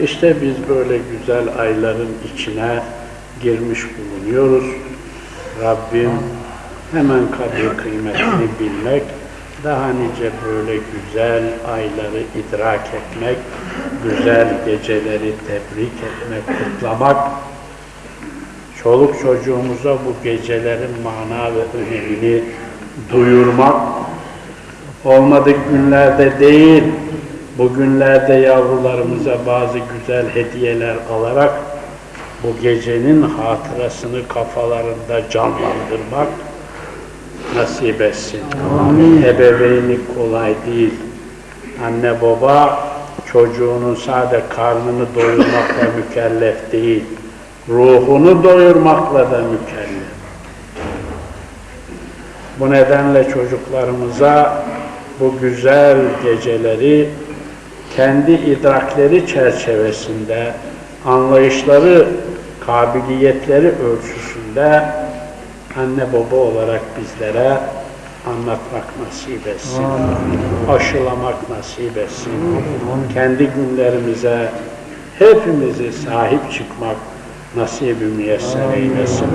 İşte biz böyle güzel ayların içine girmiş bulunuyoruz. Rabbim hemen kadir kıymetini bilmek, daha nice böyle güzel ayları idrak etmek, güzel geceleri tebrik etmek, kutlamak, çoluk çocuğumuza bu gecelerin mana ve önemini duyurmak, olmadık günlerde değil, bugünlerde yavrularımıza bazı güzel hediyeler alarak bu gecenin hatırasını kafalarında canlandırmak nasip etsin. Ebeveynlik kolay değil. Anne baba çocuğunun sade karnını doyurmakla mükellef değil, ruhunu doyurmakla da mükellef. Bu nedenle çocuklarımıza bu güzel geceleri kendi idrakleri çerçevesinde, anlayışları, kabiliyetleri ölçüsünde anne baba olarak bizlere anlatmak nasip etsin, aşılamak nasip etsin. Kendi günlerimize hepimizi sahip çıkmak nasibi müyesser eylesin.